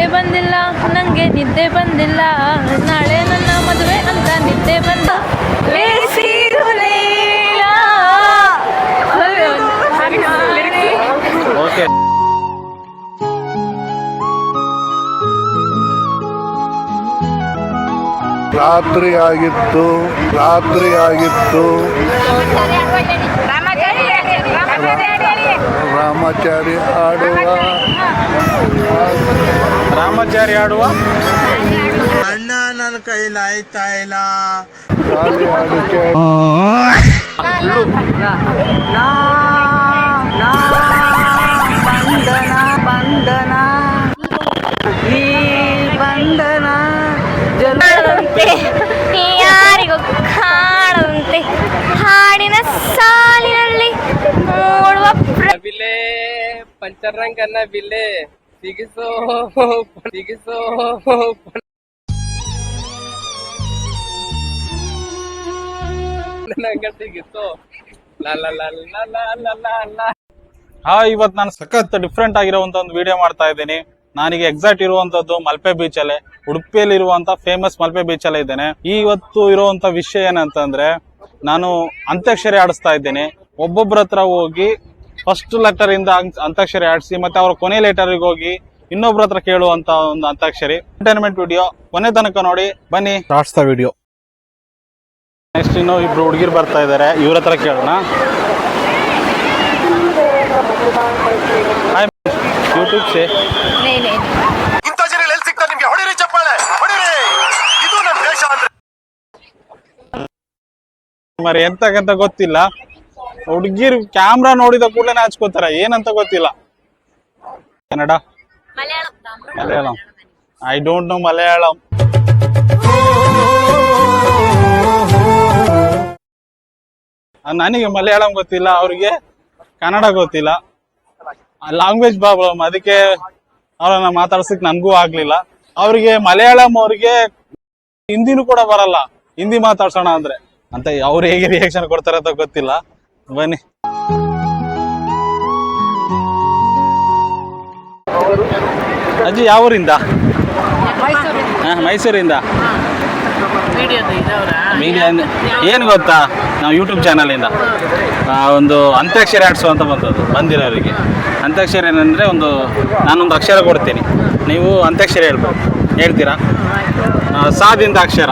ನಿದ್ದೆ ಬಂದಿಲ್ಲ ನಂಗೆ ನಿದ್ದೆ ಬಂದಿಲ್ಲ. ನಾಳೆ ನನ್ನ ಮದುವೆ ಅಂತ ನಿದ್ದೆ ಬಂದ. ರಾತ್ರಿ ಆಗಿತ್ತು ರಾತ್ರಿ ಆಗಿತ್ತು. రామాచారి ఆడువా? రామాచారి ఆడువా? అన్నానను కైలాయితాయిలా బంధన ಬಿಲ್ಲೆ, ಪಂಚರಂಗನ ಬಿಲ್ಲೆ, ಸಿಗಿಸೋ ಸಿಗಿಸೋ ಹಾ, ಇವತ್ ನಾನು ಸಖತ್ ಡಿಫ್ರೆಂಟ್ ಆಗಿರುವಂತ ಒಂದು ವಿಡಿಯೋ ಮಾಡ್ತಾ ಇದ್ದೀನಿ. ನಾನೀಗ ಎಕ್ಸಾಕ್ಟ್ ಇರುವಂತದ್ದು ಮಲ್ಪೆ ಬೀಚ್ ಅಲ್ಲೇ, ಉಡುಪಿಯಲ್ಲಿ ಇರುವಂತ ಫೇಮಸ್ ಮಲ್ಪೆ ಬೀಚ್ ಅಲ್ಲೇ ಇದ್ದೇನೆ. ಇವತ್ತು ಇರುವಂತ ವಿಷಯ ಏನಂತಂದ್ರೆ, ನಾನು ಅಂತ್ಯಕ್ಷರಿ ಆಡಿಸ್ತಾ ಇದ್ದೀನಿ. ಒಬ್ಬೊಬ್ಬರ ಹತ್ರ ಹೋಗಿ ಫಸ್ಟ್ ಲೆಟರ್ ಇಂದ ಅಂತಾಕ್ಷರಿ ಅಂತ್ಯಾಕ್ಷರಿ ಆಡಿಸಿ ಮತ್ತೆ ಅವರ ಕೊನೆ ಲೆಟರ್ ಹೋಗಿ ಇನ್ನೊಬ್ರ ಹತ್ರ ಕೇಳುವಂತ ಒಂದು ಅಂತಾಕ್ಷರಿ. ಎಂಟರ್ಟೈನ್ಮೆಂಟ್ ವಿಡಿಯೋ ಕೊನೆ ತನಕ ನೋಡಿ ಬನ್ನಿ. ಲಾಸ್ಟ್ ವಿಡಿಯೋ ನೆಕ್ಸ್ಟ್ ಇನ್ನು ಇಬ್ರು ಹುಡುಗಿರು ಬರ್ತಾ ಇದ್ದಾರೆ ಇವ್ರ ಹತ್ರ ಕೇಳೋಣ. YouTube say. ಇಂಥ ಜನ ಎಲ್ಲಿ ಸಿಗ್ತಾರೆ ನಿಮ್ಗೆ? ಹೊಡಿರಿ ಚಪ್ಪಾಳೆ ಹೊಡಿರಿ. ಇದು ನಮ್ಮ ದೇಶ ಅಂದ್ರೆ. మరి ಎಂತಕ್ಕಂತ ಗೊತ್ತಿಲ್ಲ. ಹುಡುಗಿರು ಕ್ಯಾಮ್ರಾ ನೋಡಿದ ಕೂಡಲೇ ನಾಚ್ಕೋತಾರ ಏನಂತ ಗೊತ್ತಿಲ್ಲ. Kannada? Malayalam. I don't know Malayalam. ನನಗೆ ಮಲಯಾಳಂ ಗೊತ್ತಿಲ್ಲ ಅವ್ರಿಗೆ ಕನ್ನಡ ಗೊತ್ತಿಲ್ಲ. ಲ್ಯಾಂಗ್ವೇಜ್ ಪ್ರಾಬ್ಲಮ್ ಅದಕ್ಕೆ ಅವ್ರನ್ನ ಮಾತಾಡ್ಸಕ್ ನನ್ಗೂ ಆಗ್ಲಿಲ್ಲ. ಅವ್ರಿಗೆ ಮಲಯಾಳಂ ಅವ್ರಿಗೆ ಹಿಂದಿನೂ ಕೂಡ ಬರಲ್ಲ. ಹಿಂದಿ ಮಾತಾಡ್ಸೋಣ ಅಂದ್ರೆ. ಅಂತ ಅವ್ರು ಹೇಗೆ ರಿಯಾಕ್ಷನ್ ಕೊಡ್ತಾರೆ ಅಂತ ಗೊತ್ತಿಲ್ಲ. ಬನ್ನಿ. ಅಜ್ಜಿ ಯಾವ ಊರಿಂದ? ಹಾಂ ಮೈಸೂರಿಂದ. ಮೀಡಿಯಾ ಏನು ಗೊತ್ತಾ? ನಾವು ಯೂಟ್ಯೂಬ್ ಚಾನಲಿಂದ ಒಂದು ಅಂತ್ಯಾಕ್ಷರಿ ಆಡಿಸು ಅಂತ ಬಂದದ್ದು ಬಂದಿರೋರಿಗೆ. ಅಂತ್ಯಾಕ್ಷರಿ ಏನಂದರೆ ಒಂದು ನಾನೊಂದು ಅಕ್ಷರ ಕೊಡ್ತೀನಿ. ನೀವು ಅಂತ್ಯಾಕ್ಷರಿ ಹೇಳ್ಬೋದು. ಹೇಳ್ತೀರಾ? ಸಾದಿಂದ ಅಕ್ಷರ.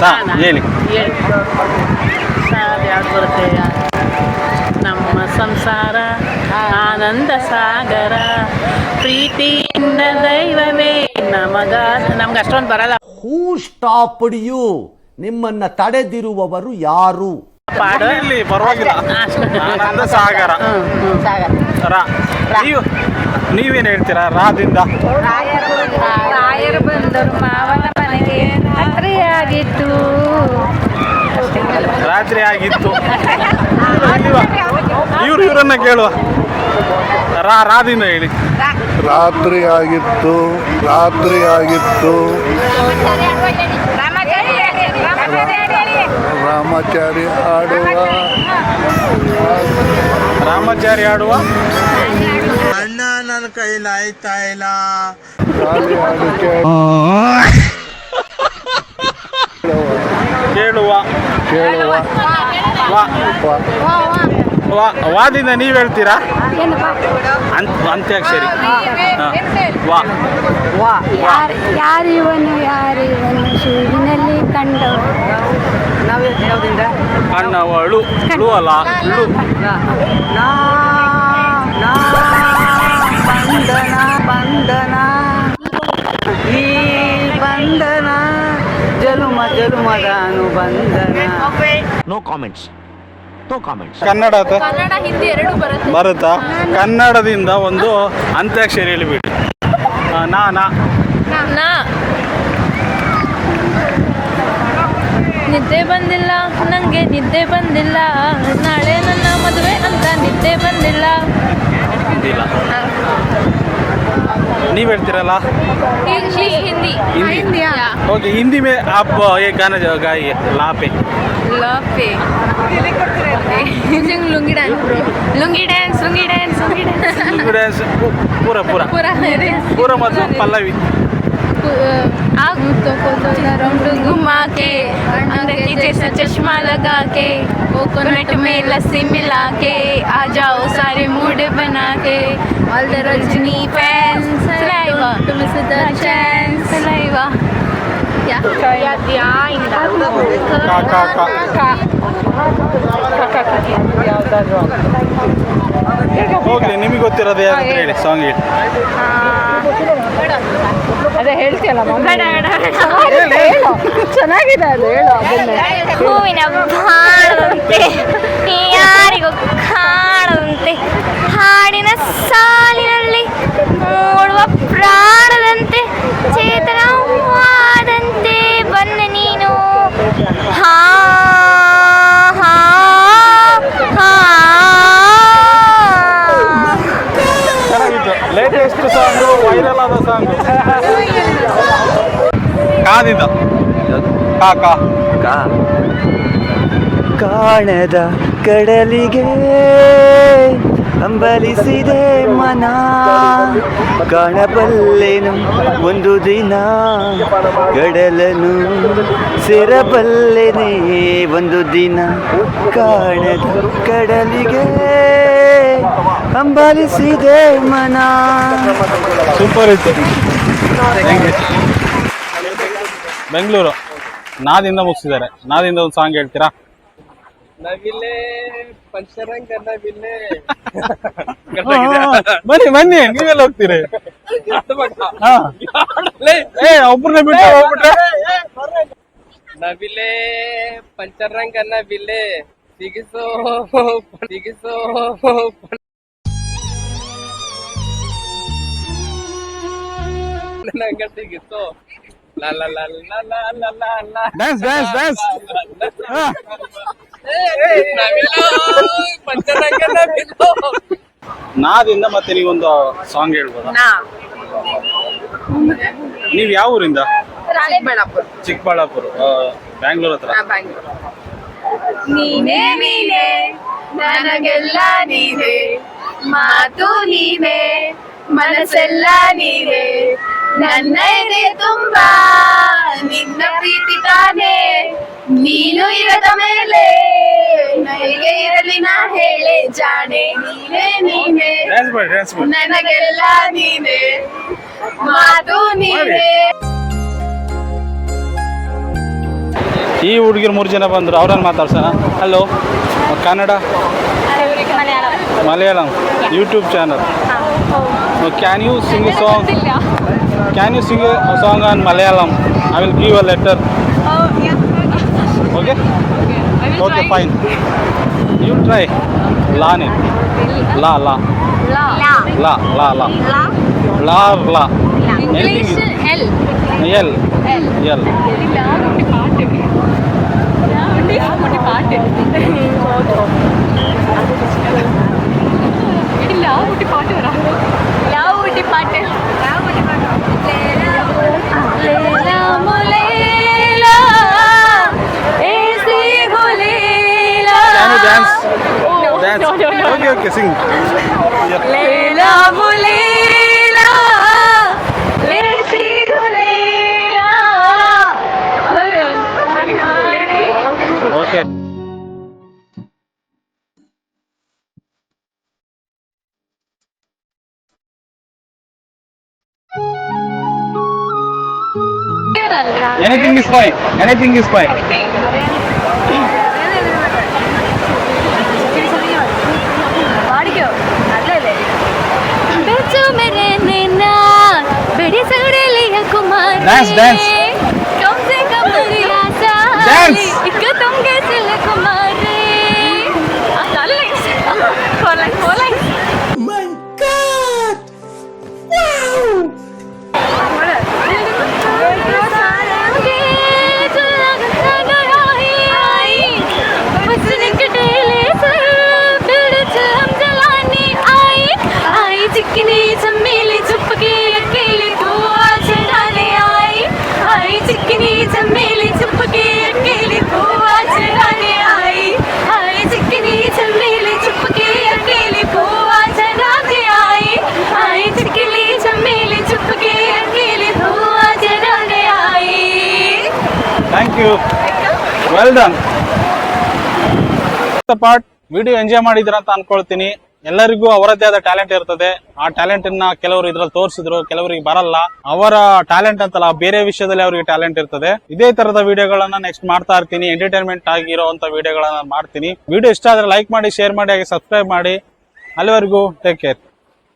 ಸಾ. ಹೇಳಿ. ಯಾವ್ದು ಬರುತ್ತೆ ನಮ್ಮ ಸಂಸಾರ ಆನಂದ ಸಾಗರ ಪ್ರೀತಿಯಿಂದ ದೈವವೇ. ನಮಗ ನಮ್ಗೆ ಅಷ್ಟೊಂದು ಬರಲ್ಲ. ಹೂ ಸ್ಟಾಪ್ಡ್ ಯು ನಿಮ್ಮನ್ನ ತಡೆದಿರುವವರು ಯಾರು? ಪಾಡು. ಇಲ್ಲಿ ಪರವಾಗಿಲ್ಲ. ಆನಂದ ಸಾಗರ. ರಾ ನೀವು ನೀವೇನು ಹೇಳ್ತೀರಾ? ರಾದಿಂದ. ರಾಯರು ಬಂದರು ಮಾವನ ಮನೆಗೆ. ರಾತ್ರಿಯಾಗಿತ್ತು ರಾತ್ರಿ ಆಗಿತ್ತು. ಇವ್ರು ಇವರನ್ನ ಕೇಳುವ. ರಾ ರಾದಿಂದ ಹೇಳಿ. ರಾತ್ರಿ ಆಗಿತ್ತು ರಾತ್ರಿ ಆಗಿತ್ತು. ರಾಮಾಚಾರಿ ಆಡುವ. ರಾಮಾಚಾರಿ ಆಡುವ. ಅಣ್ಣ ನನ್ನ ಕೈಲ ಆಯ್ತಾ ಇಲ್ಲ. ಆಡುಕೆ. ಕೇಳುವ. ಕೇಳುವ. ವಾ. ವಾ. ವಾದಿಂದ ನೀವು ಹೇಳ್ತೀರಾ? ಅಂತ ಅಂತ್ಯಾಕ್ಷರಿ. ವಾ. ವಾ. ಯಾರಿವನು ಯಾರಿವನು ಶೂವಿನಲ್ಲಿ ಕಂಡು ನಾವು ಯಾವುದಿಂದ ಅಣ್ಣವಳು ಳು ಅಲ್ಲ ಳು no comments no comments Kannada? Kannada Hindi ಎರಡು ಬರುತ್ತೆ. ಬರುತ್ತಾ? ಕನ್ನಡದಿಂದ ಒಂದು ಅಂತ್ಯಾಕ್ಷರಿ ಹೇಳಿಬಿಡಿ. ನಾ ನಾ. ನಾ. ನಿದ್ದೆ ಬಂದಿಲ್ಲ ನಂಗೆ ನಿದ್ದೆ ಬಂದಿಲ್ಲ. ನಾಳೆ ನನ್ನ ಮದುವೆ ಅಂತ ನಿದ್ದೆ ಬಂದಿಲ್ಲ. नहीं बैठती रहा ओके हिंदी में आप ये गाना गाइए ला पे ला पे lungi dance lungi dance lungi dance lungi dance पूरा पूरा पूरा मतलब पल्लवी आग तो को रंग घुमा के अंदर चश्मा लगा के कोकोनट में लस्सी मिला के आ जाओ सारे मूड बना के रजनी पे arriva. Come se da chance. Appena arriva. Yeah. Ja, Kaka. Kaka. Kaka. ಹೋಗ್ಲಿ ನಿಮಗೆ ಗೊತ್ತಿರೋದು ಯಾರು ಹೇಳಿ ಸಾಂಗ್ ಹೇಳಿ ಅದೇ ಹೇಳ್ತೀಯಲ್ಲ ಚೆನ್ನಾಗಿದೆ ಅದು ಹೂವಿನ ಬಾಳದಂತೆ ಯಾರಿಗೂ ಕಾಣದಂತೆ ಹಾಡಿನ ಸಾಲಿನ ಮೂಡುವ ಪ್ರಾಣದಂತೆ ಚೇತನವಾದಂತೆ ಬನ್ನ ನೀನು. ಹಾ ಹಾ ಹಾ. ಲೇಟೆಸ್ಟ್ ಸಾಂಗ್ ವೈರಲ್ ಆದ ಸಾಂಗು ಕಾದಿಂದ ಕಾ. ಕಾ. ಕಾಣದ ಕಡಲಿಗೆ ಅಂಬಲಿಸಿದೆ ಮನ. ಕಾಣಬಲ್ಲೆನು ಒಂದು ದಿನ. ಗಡಲನು ಸೇರಬಲ್ಲೆನೇ ಒಂದು ದಿನ. ಕಾಣದ ಕಡಲಿಗೆ ಅಂಬಲಿಸಿದೆ ಮನ. ಸೂಪರ್ ಇತ್ತು. ಬೆಂಗಳೂರು. ನಾದಿಂದ ಮುಗಿಸಿದ್ದಾರೆ. ನಾದಿಂದ ಒಂದು ಸಾಂಗ್ ಹೇಳ್ತೀರಾ? ನವಿಲೆ ಬನ್ನಿ ಬನ್ನಿ ನೀವೆಲ್ಲ ಹೋಗ್ತೀರಿ? ಏ ಒಬ್ರನ್ನ ಬಿಟ್ಟು ಹೋಗ್ಬಿಟ್ರೆ? ನವಿಲೆ ಪಂಚರಂಗ ನವಿಲೆ ಸಿಗಿಸೋ ಸಿಗಿಸೋ ನಂಗೆ ಸಿಗಿಸೋ ಡ್ಯಾನ್ಸ್ ಡ್ಯಾನ್ಸ್ ಡ್ಯಾನ್ಸ್ ನಾದಿಂದ ಮತ್ತೆ ನೀವೊಂದು ಸಾಂಗ್ ಹೇಳ್ಬೋದು? ನೀವ್ ಯಾವ ಊರಿಂದ? ಚಿಕ್ಕಬಳ್ಳಾಪುರ. ಆ, ಬ್ಯಾಂಗ್ಳೂರ್ ಹತ್ರ? ನೀನೇ ನೀನೇ ನನಗೆಲ್ಲ ನೀನೇ ಮಾತು ನೀನೇ ಮನಸ್ಸೆಲ್ಲ ನೀನೇ ನನ್ನ ಎದೆ ತುಂಬಾ ನಿನ್ನ ಪ್ರೀತಿ ತಾನೇ. ನೀನು ಇರದ ಮೇಲೆ ನನಗೆ ಇರಲಿ ನಾ ಹೇಳೆ ಜಾಣೆ. ನೀನೇ ನೀನೇ ನನಗೆಲ್ಲ ನೀನೇ. ಮಾತು ನೀನೇ. ಈ ಹುಡುಗಿರು ಮೂರು ಜನ ಬಂದರು ಅವ್ರನ್ನ ಮಾತಾಡ್ಸೋಣ. Hello Kannada? Malayalam. YouTube channel can you sing Can you sing a song on Malayalam? I will give a letter. Oh, yeah. Okay? Okay. I will okay, try. fine. You try. La. La, la. La. La, la, la. La. La, la. English L. L. L. L. പാട്ട് പാട്ട് വരാം okay Anything is fine. Anything is fine. Dance. ಸಮಲೇ ಚುಪ್ಕೇ ಏಕಲಿ பூವಾ ಚಲನೆ आई आईजकिनी ಚಮಲೇ ಚುಪ್ಕೇ ಏಕಲಿ பூವಾ ಚಲನೆ आई आईजकिली ಚಮಲೇ ಚುಪ್ಕೇ ಏಕಲಿ பூವಾ ಚಲನೆ आई थैंक यू ವೆಲ್ ಡನ್ ಈ ಪಾರ್ಟ್ ವಿಡಿಯೋ ಎಂಜಾಯ್ ಮಾಡಿದ್ರ ಅಂತ ಅನ್ಕೊಳ್ಳತೀನಿ ಎಲ್ಲರಿಗೂ ಅವರದ್ದೇ ಆದ ಟ್ಯಾಲೆಂಟ್ ಇರ್ತದೆ. ಆ ಟ್ಯಾಲೆಂಟ್ ಅನ್ನ ಕೆಲವರು ಇದ್ರಲ್ಲಿ ತೋರಿಸಿದ್ರು, ಕೆಲವರಿಗೆ ಬರಲ್ಲ. ಅವರ ಟ್ಯಾಲೆಂಟ್ ಅಂತಲ್ಲ, ಬೇರೆ ವಿಷಯದಲ್ಲಿ ಅವರಿಗೆ ಟ್ಯಾಲೆಂಟ್ ಇರ್ತದೆ. ಇದೇ ತರದ ವಿಡಿಯೋಗಳನ್ನ ನೆಕ್ಸ್ಟ್ ಮಾಡ್ತಾ ಇರ್ತೀನಿ. ಎಂಟರ್ಟೈನ್ಮೆಂಟ್ ಆಗಿರುವಂತ ವಿಡಿಯೋಗಳನ್ನ ಮಾಡ್ತೀನಿ. ವಿಡಿಯೋ ಇಷ್ಟ ಆದ್ರೆ ಲೈಕ್ ಮಾಡಿ ಶೇರ್ ಮಾಡಿ, ಹಾಗೆ ಸಬ್ಸ್ಕ್ರೈಬ್ ಮಾಡಿ. ಅಲ್ಲಿವರೆಗೂ ಟೇಕ್ ಕೇರ್